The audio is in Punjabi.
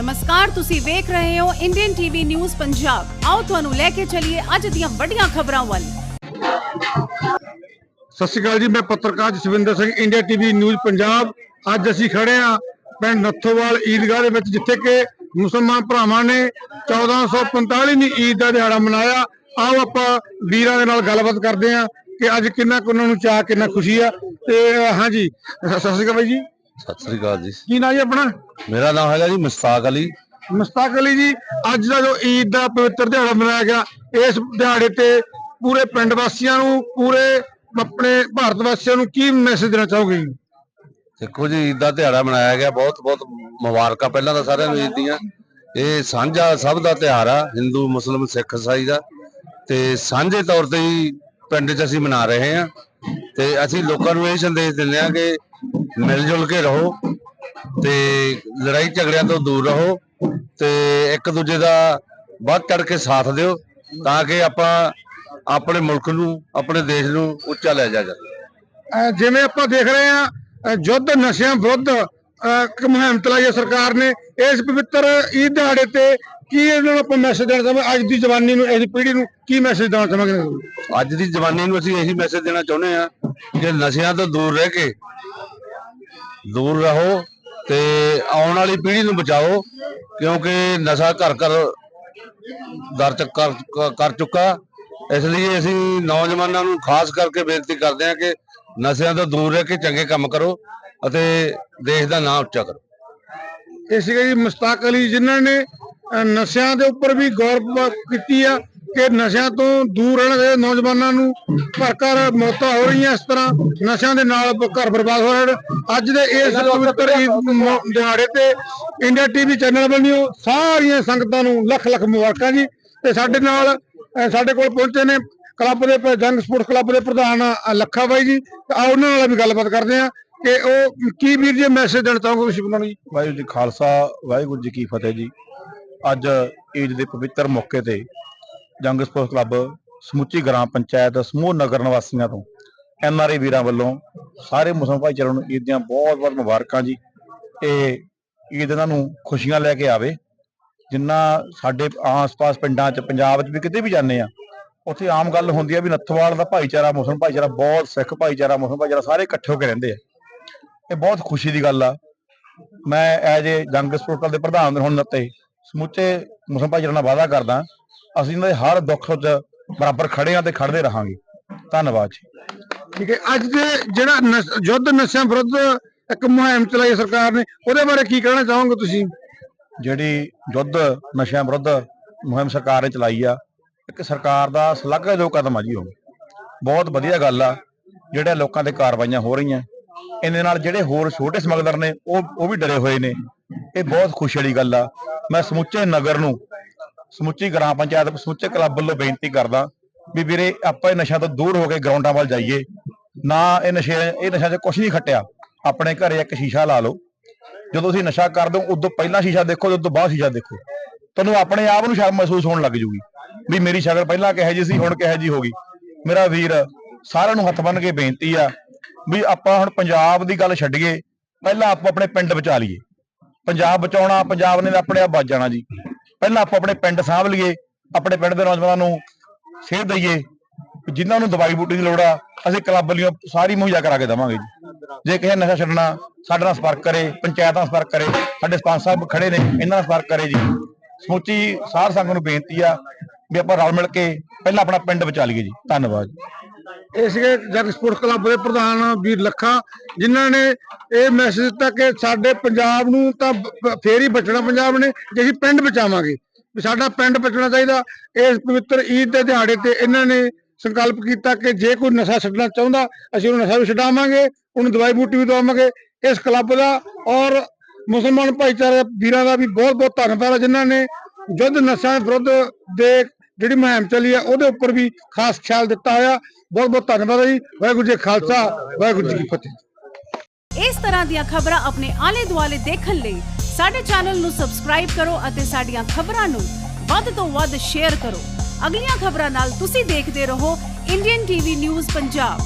ਨਮਸਕਾਰ, ਤੁਸੀਂ ਵੇਖ ਰਹੇ ਹੋ ਇੰਡੀਅਨ ਟੀਵੀ ਨਿਊਜ਼ ਪੰਜਾਬ ਆਓ ਤੁਹਾਨੂੰ ਲੈ ਕੇ ਚੱਲੀਏ ਅੱਜ ਦੀਆਂ ਵੱਡੀਆਂ ਖਬਰਾਂ ਵੱਲ। ਸਤਿ ਸ਼੍ਰੀ ਅਕਾਲ ਜੀ, ਮੈਂ ਪੱਤਰਕਾਰ Jaswinder Singh India TV news Punjab ਅੱਜ ਅਸੀਂ ਖੜੇ ਆ ਪਿੰਡ ਨੱਥੋਵਾਲ ਈਦਗਾਹ ਦੇ ਵਿੱਚ, ਜਿੱਥੇ ਕਿ ਮੁਸਲਮਾਨ ਭਰਾਵਾਂ ਨੇ 1445ਵੀਂ ਈਦ ਦਾ ਦਿਹਾੜਾ ਮਨਾਇਆ। ਆਓ ਆਪਾਂ ਵੀਰਾਂ ਦੇ ਨਾਲ ਗੱਲਬਾਤ ਕਰਦੇ ਆ ਕਿ ਅੱਜ ਕਿੰਨਾ ਕੁ ਉਹਨਾਂ ਨੂੰ ਚਾਹ ਕਿੰਨਾ ਖੁਸ਼ੀ ਆ। ਤੇ ਹਾਂਜੀ ਸਤਿ ਸ਼੍ਰੀ ਅਕਾਲ ਬਾਈ ਜੀ। ਸਤਿ ਸ੍ਰੀ ਅਕਾਲ ਜੀ। ਕੀ ਨਾਂ ਜੀ ਆਪਣਾ? ਮੇਰਾ ਨਾਮ ਹੈਗਾ ਜੀ ਮੁਸਤਾਕ ਅਲੀ। ਮੁਸਤਾਕ ਅਲੀ ਜੀ ਅੱਜ ਦਾ ਜੋ ਈਦ ਦਾ ਪਵਿੱਤਰ ਦਿਹਾੜਾ ਮਨਾਇਆ ਗਿਆ ਇਸ ਦਿਹਾੜੇ ਤੇ ਪੂਰੇ ਪਿੰਡ ਵਾਸੀਆਂ ਨੂੰ ਪੂਰੇ ਆਪਣੇ ਭਾਰਤ ਵਾਸੀਆਂ ਨੂੰ ਕੀ ਮੈਸੇਜ ਦੇਣਾ ਚਾਹੋਗੇ ਜੀ? ਦੇਖੋ ਜੀ ਈਦ ਦਾ ਦਿਹਾੜਾ ਮਨਾਇਆ ਗਿਆ ਬਹੁਤ ਬਹੁਤ ਮੁਬਾਰਕਾਂ ਪਹਿਲਾਂ ਤਾਂ ਸਾਰਿਆਂ ਨੂੰ ਈਦ ਦੀਆਂ। ਇਹ ਸਾਂਝਾ ਸਭ ਦਾ ਤਿਉਹਾਰ ਆ ਹਿੰਦੂ ਮੁਸਲਮ ਸਿੱਖ ਈਸਾਈ ਦਾ। ਤੇ ਸਾਂਝੇ ਤੌਰ ਤੇ ਹੀ ਪਿੰਡ 'ਚ ਅਸੀਂ ਮਨਾ ਰਹੇ ਹਾਂ। ਤੇ ਅਸੀਂ ਲੋਕਾਂ ਨੂੰ ਇਹ ਸੰਦੇਸ਼ ਦਿੰਦੇ ਹਾਂ ਕਿ ਮਿਲ ਜੁਲ ਕੇ ਰਹੋ ਤੇ ਲੜਾਈ ਝਗੜਿਆਂ ਤੋਂ ਦੂਰ ਰਹੋ ਤੇ ਇੱਕ ਦੂਜੇ ਦਾ ਵੱਧ ਚੜ ਕੇ ਸਾਥ ਦਿਓ ਤਾਂ ਕਿ ਆਪਾਂ ਆਪਣੇ ਮੁਲਕ ਨੂੰ ਆਪਣੇ ਦੇਸ਼ ਨੂੰ ਉੱਚਾ ਲੈ ਜਾ ਸਕੇ ਅਹ ਜਿਵੇਂ ਆਪਾਂ ਦੇਖ ਰਹੇ ਹਾਂ ਯੁੱਧ ਨਸ਼ਿਆਂ ਵਿਰੁੱਧ ਮੁਹਿੰਮ ਚਲਾਈ ਹੈ ਸਰਕਾਰ ਨੇ। ਇਸ ਪਵਿੱਤਰ ਈਦ ਦਿਹਾੜੇ ਤੇ ਕੀ ਇਹਨਾਂ ਨੂੰ ਆਪਾਂ ਮੈਸੇਜ ਦੇਣਾ ਚਾਹਾਂਗੇ? ਅੱਜ ਦੀ ਜਵਾਨੀ ਨੂੰ ਇਸ ਪੀੜ੍ਹੀ ਨੂੰ ਕੀ ਮੈਸੇਜ ਦੇਣਾ ਚਾਹਾਂਗੇ? ਅੱਜ ਦੀ ਜਵਾਨੀ ਨੂੰ ਅਸੀਂ ਇਹੀ ਮੈਸੇਜ ਦੇਣਾ ਚਾਹੁੰਦੇ ਆ ਕਿ ਨਸ਼ਿਆਂ ਤੋਂ ਦੂਰ ਰਹਿ ਕੇ ਦੂਰ ਰਹੋ ਤੇ ਆਉਣ ਵਾਲੀ ਪੀੜ੍ਹੀ ਨੂੰ ਬਚਾਓ, ਕਿਉਂਕਿ ਨਸ਼ਾ ਘਰ ਘਰ ਦਰਜ ਕਰ- ਚੁੱਕਾ। ਇਸ ਲਈ ਅਸੀਂ ਨੌਜਵਾਨਾਂ ਨੂੰ ਖਾਸ ਕਰਕੇ ਬੇਨਤੀ ਕਰਦੇ ਹਾਂ ਕਿ ਨਸ਼ਿਆਂ ਤੋਂ ਦੂਰ ਰਹਿ ਕੇ ਚੰਗੇ ਕੰਮ ਕਰੋ ਅਤੇ ਦੇਸ਼ ਦਾ ਨਾਮ ਉੱਚਾ ਕਰੋ। ਇਹ ਸੀਗੇ ਜੀ ਮੁਸਤਾਕ ਅਲੀ ਜਿਨ੍ਹਾਂ ਨੇ ਨਸ਼ਿਆਂ ਦੇ ਉੱਪਰ ਵੀ ਗੌਰ ਕੀਤੀ ਆ। ਕਿ ਨਸ਼ਿਆਂ ਤੋਂ ਦੂਰ ਰਹਿਣਾ ਚਾਹੀਦਾ ਨੌਜਵਾਨਾਂ ਨੂੰ। ਘਰ ਘਰ ਮੌਤਾਂ ਹੋ ਰਹੀਆਂ ਇਸ ਤਰ੍ਹਾਂ। ਨਸ਼ਿਆਂ ਦੇ ਨਾਲ ਘਰ ਬਰਬਾਦ ਹੋ ਰਹੇ ਅੱਜ ਦੇ ਇਸ ਪਵਿੱਤਰ ਦਿਹਾੜੇ ਤੇ ਇੰਡੀਆ ਟੀਵੀ ਚੈਨਲ ਵੱਲੋਂ ਸਾਰੀਆਂ ਸੰਗਤਾਂ ਨੂੰ ਲੱਖ ਲੱਖ ਮੁਬਾਰਕਾਂ ਜੀ। ਤੇ ਸਾਡੇ ਨਾਲ ਸਾਡੇ ਕੋਲ ਪਹੁੰਚੇ ਨੇ ਕਲੱਬ ਦੇ ਜੰਗ ਸਪੋਰਟਸ ਕਲੱਬ ਦੇ ਪ੍ਰਧਾਨ ਲੱਖਾ ਬਾਈ ਜੀ। ਤੇ ਆਓ ਉਹਨਾਂ ਨਾਲ ਵੀ ਗੱਲਬਾਤ ਕਰਦੇ ਆ ਕਿ ਉਹ ਕੀ ਵੀਰ ਜੀ ਮੈਸੇਜ ਦੇਣਾ ਚਾਹੋਗੇ ਉਹਨਾਂ ਨੂੰ ਜੀ? ਵਾਹਿਗੁਰੂ ਜੀ ਖਾਲਸਾ ਵਾਹਿਗੁਰੂ ਜੀ ਕੀ ਫਤਿਹ ਜੀ। ਅੱਜ ਈਦ ਦੇ ਪਵਿੱਤਰ ਮੌਕੇ ਤੇ ਜੰਗ ਸਪੋਰਟਸ ਕਲੱਬ ਸਮੁੱਚੀ ਗ੍ਰਾਮ ਪੰਚਾਇਤ ਸਮੂਹ ਨਗਰ ਨਿਵਾਸੀਆਂ ਤੋਂ ਐਨ ਆਰ ਆਈ ਵੀਰਾਂ ਵੱਲੋਂ ਸਾਰੇ ਮੁਸਲਮਾਨ ਭਾਈਚਾਰੇ ਨੂੰ ਈਦ ਦੀਆਂ ਬਹੁਤ ਬਹੁਤ ਮੁਬਾਰਕਾਂ ਜੀ। ਇਹ ਈਦ ਇਹਨਾਂ ਨੂੰ ਖੁਸ਼ੀਆਂ ਲੈ ਕੇ ਆਵੇ। ਜਿੰਨਾ ਸਾਡੇ ਆਸ-ਪਾਸ ਪਿੰਡਾਂ 'ਚ ਪੰਜਾਬ 'ਚ ਵੀ ਕਿਤੇ ਵੀ ਜਾਂਦੇ ਆ, ਉੱਥੇ ਆਮ ਗੱਲ ਹੁੰਦੀ ਆ ਵੀ ਨੱਥਵਾਲ ਦਾ ਭਾਈਚਾਰਾ, ਮੁਸਲਮਾਨ ਭਾਈਚਾਰਾ, ਬਹੁਤ ਸਿੱਖ ਭਾਈਚਾਰਾ, ਮੁਸਲਮਾਨ ਭਾਈਚਾਰਾ ਸਾਰੇ ਇਕੱਠੇ ਹੋ ਕੇ ਰਹਿੰਦੇ ਆ। ਇਹ ਬਹੁਤ ਖੁਸ਼ੀ ਦੀ ਗੱਲ ਆ। ਮੈਂ ਐਜ ਏ ਜੰਗ ਸਪੋਰਟਲ ਦੇ ਪ੍ਰਧਾਨ ਦੇ ਹੁਣ ਨਾਤੇ ਸਮੁੱਚੇ ਮੁਸਲਮਾਨ ਭਾਈਚਾਰੇ ਨਾਲ ਵਾਅਦਾ ਕਰਦਾ ਅਸੀਂ ਇਹਨਾਂ ਦੇ ਹਰ ਦੁੱਖ 'ਚ ਬਰਾਬਰ ਖੜੇ ਆ ਤੇ ਖੜਦੇ ਰਹਾਂਗੇ। ਧੰਨਵਾਦ ਜੀ। ਠੀਕ ਹੈ ਅੱਜ ਦੇ ਜਿਹੜਾ ਨਸ਼- ਯੁੱਧ ਨਸ਼ਿਆਂ ਵਿਰੁੱਧ ਇੱਕ ਮੁਹਿੰਮ ਚਲਾਈ ਸਰਕਾਰ ਨੇ ਉਹਦੇ ਬਾਰੇ ਕੀ ਕਹਿਣਾ ਚਾਹੋਗੇ ਤੁਸੀਂ? ਜਿਹੜੀ ਯੁੱਧ ਨਸ਼ਿਆਂ ਵਿਰੁੱਧ ਮੁਹਿੰਮ ਸਰਕਾਰ ਨੇ ਚਲਾਈ ਆ ਇੱਕ ਸਰਕਾਰ ਦਾ ਸ਼ਲਾਘਾਯੋਗ ਕਦਮ ਆ ਜੀ ਉਹ। ਬਹੁਤ ਵਧੀਆ ਗੱਲ ਆ ਜਿਹੜੇ ਲੋਕਾਂ ਤੇ ਕਾਰਵਾਈਆਂ ਹੋ ਰਹੀਆਂ ਇਹਦੇ ਨਾਲ ਜਿਹੜੇ ਹੋਰ ਛੋਟੇ ਸਮਗਲਰ ਨੇ ਉਹ ਉਹ ਵੀ ਡਰੇ ਹੋਏ ਨੇ। ਇਹ ਬਹੁਤ ਖੁਸ਼ੀ ਵਾਲੀ ਗੱਲ ਆ। ਮੈਂ ਸਮੁੱਚੇ ਨਗਰ ਨੂੰ ਸਮੁੱਚੀ ਗ੍ਰਾਮ ਪੰਚਾਇਤ, ਸਮੁੱਚੇ ਕਲੱਬ ਵੱਲੋਂ ਬੇਨਤੀ ਕਰਦਾ ਵੀ ਵੀਰੇ ਆਪਾਂ ਇਹ ਨਸ਼ਿਆਂ ਤੋਂ ਦੂਰ ਹੋ ਕੇ ਗਰਾਊਂਡਾਂ ਵੱਲ ਜਾਈਏ। ਨਾ ਇਹ ਨਸ਼ੇ, ਇਹ ਨਸ਼ਿਆਂ 'ਚ ਕੁਝ ਨਹੀਂ ਖੱਟਿਆ। ਆਪਣੇ ਘਰੇ ਇੱਕ ਸ਼ੀਸ਼ਾ ਲਾ ਲਓ। ਜਦੋਂ ਤੁਸੀਂ ਨਸ਼ਾ ਕਰਦੇ ਹੋ, ਉਦੋਂ ਪਹਿਲਾਂ ਸ਼ੀਸ਼ਾ ਦੇਖੋ, ਉਦੋਂ ਬਾਅਦ ਸ਼ੀਸ਼ਾ ਦੇਖੋ। ਤੁਹਾਨੂੰ ਆਪਣੇ ਆਪ ਨੂੰ ਸ਼ਰਮ ਮਹਿਸੂਸ ਹੋਣ ਲੱਗ ਜੂਗੀ ਵੀ ਮੇਰੀ ਸ਼ਕਲ ਪਹਿਲਾਂ ਕਿਹੋ ਜਿਹੀ ਸੀ, ਹੁਣ ਕਿਹੋ ਜਿਹੀ ਹੋ ਗਈ। ਮੇਰਾ ਵੀਰ ਸਾਰਿਆਂ ਨੂੰ ਹੱਥ ਬੰਨ ਕੇ ਬੇਨਤੀ ਆ ਵੀ ਆਪਾਂ ਹੁਣ ਪੰਜਾਬ ਦੀ ਗੱਲ ਛੱਡੀਏ, ਪਹਿਲਾਂ ਆਪਾਂ ਆਪਣੇ ਪਿੰਡ ਬਚਾ ਲਈਏ। ਪੰਜਾਬ ਬਚਾਉਣਾ, ਪੰਜਾਬ ਨੇ ਆਪਣੇ ਆਪ ਬਚ ਜਾਣਾ ਜੀ। ਪਹਿਲਾਂ ਆਪਾਂ ਆਪਣੇ ਪਿੰਡ ਸਾਂਭ ਲਈਏ, ਆਪਣੇ ਪਿੰਡ ਦੇ ਨੌਜਵਾਨਾਂ ਨੂੰ ਸੇਧ ਦਈਏ ਵੀ ਜਿਨ੍ਹਾਂ ਨੂੰ ਦਵਾਈ ਬੂਟੀ ਦੀ ਲੋੜ ਆ, ਅਸੀਂ ਕਲੱਬ ਵੱਲੋਂ ਸਾਰੀ ਮੁਹੱਈਆ ਕਰਾ ਕੇ ਦੇਵਾਂਗੇ ਜੀ। ਜੇ ਕਿਸੇ ਨਸ਼ਾ ਛੱਡਣਾ, ਸਾਡੇ ਨਾਲ ਸੰਪਰਕ ਕਰੇ, ਪੰਚਾਇਤ ਨਾਲ ਸੰਪਰਕ ਕਰੇ, ਸਾਡੇ ਸਰਪੰਚ ਸਾਹਿਬ ਖੜੇ ਨੇ, ਇਹਨਾਂ ਨਾਲ ਸੰਪਰਕ ਕਰੇ ਜੀ। ਸਮੁੱਚੀ ਸਾਧ ਸੰਗਤ ਨੂੰ ਬੇਨਤੀ ਆ ਵੀ ਆਪਾਂ ਰਲ ਮਿਲ ਕੇ ਪਹਿਲਾਂ ਆਪਣਾ ਪਿੰਡ ਬਚਾ ਲਈਏ ਜੀ। ਧੰਨਵਾਦ ਇਹ ਸੀਗੇ ਜਗ ਸਪੋਰਟਸ ਕਲੱਬ ਦੇ ਪ੍ਰਧਾਨ ਵੀਰ ਲੱਖਾ, ਜਿਨ੍ਹਾਂ ਨੇ ਇਹ ਮੈਸੇਜ ਦਿੱਤਾ ਕਿ ਸਾਡੇ ਪੰਜਾਬ ਨੂੰ ਤਾਂ ਫੇਰ ਹੀ ਬਚਣਾ ਪੰਜਾਬ ਨੇ, ਜੇ ਅਸੀਂ ਪਿੰਡ ਬਚਾਵਾਂਗੇ। ਸਾਡਾ ਪਿੰਡ ਬਚਣਾ ਚਾਹੀਦਾ। ਇਸ ਪਵਿੱਤਰ ਈਦ ਦੇ ਦਿਹਾੜੇ ਤੇ ਇਹਨਾਂ ਨੇ ਸੰਕਲਪ ਕੀਤਾ ਕਿ ਜੇ ਕੋਈ ਨਸ਼ਾ ਛੱਡਣਾ ਚਾਹੁੰਦਾ, ਅਸੀਂ ਉਹਨੂੰ ਨਸ਼ਾ ਵੀ ਛਡਾਵਾਂਗੇ, ਉਹਨੂੰ ਦਵਾਈ ਬੂਟੀ ਵੀ ਦਵਾਵਾਂਗੇ। ਇਸ ਕਲੱਬ ਦਾ ਔਰ ਮੁਸਲਮਾਨ ਭਾਈਚਾਰੇ ਵੀਰਾਂ ਦਾ ਵੀ ਬਹੁਤ ਬਹੁਤ ਧੰਨਵਾਦ ਹੈ ਜਿਨ੍ਹਾਂ ਨੇ ਯੁੱਧ ਨਸ਼ਾ ਵਿਰੁੱਧ ਦੇ ਜਿਹੜੀ ਮੁਹਿੰਮ ਚੱਲੀ ਆ, ਉਹਦੇ ਉੱਪਰ ਵੀ ਖਾਸ ਖਿਆਲ ਦਿੱਤਾ ਹੋਇਆ। ਬਹੁਤ ਬਹੁਤ ਧੰਨਵਾਦ ਜੀ। ਵਾਹਿਗੁਰੂ ਜੀ ਖਾਲਸਾ, ਵਾਹਿਗੁਰੂ ਜੀ ਕੀ ਫਤਿਹ। ਇਸ ਤਰ੍ਹਾਂ ਦੀਆਂ ਖਬਰਾਂ ਆਪਣੇ ਆਲੇ ਦੁਆਲੇ ਦੇਖਣ ਲਈ ਸਾਡੇ ਚੈਨਲ ਨੂੰ ਸਬਸਕ੍ਰਾਈਬ ਕਰੋ ਅਤੇ ਸਾਡੀਆਂ ਖਬਰਾਂ ਨੂੰ ਵੱਧ ਤੋਂ ਵੱਧ ਸ਼ੇਅਰ ਕਰੋ। ਅਗਲੀਆਂ ਖਬਰਾਂ ਨਾਲ ਤੁਸੀਂ ਦੇਖਦੇ ਰਹੋ ਇੰਡੀਅਨ ਟੀਵੀ ਨਿਊਜ਼ ਪੰਜਾਬ।